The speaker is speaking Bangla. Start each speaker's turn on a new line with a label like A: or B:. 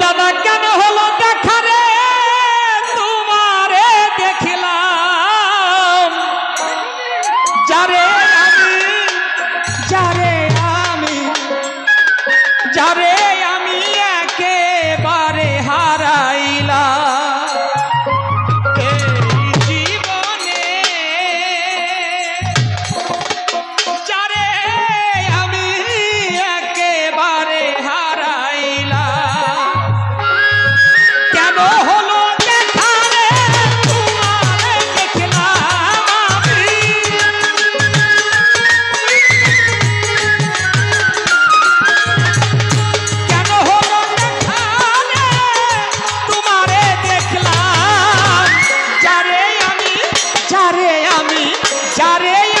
A: দাদা কেন হলো দেখা রে? তোমারে দেখিলাম। যারে আমি যারে আমি যারে যারে আমি যারে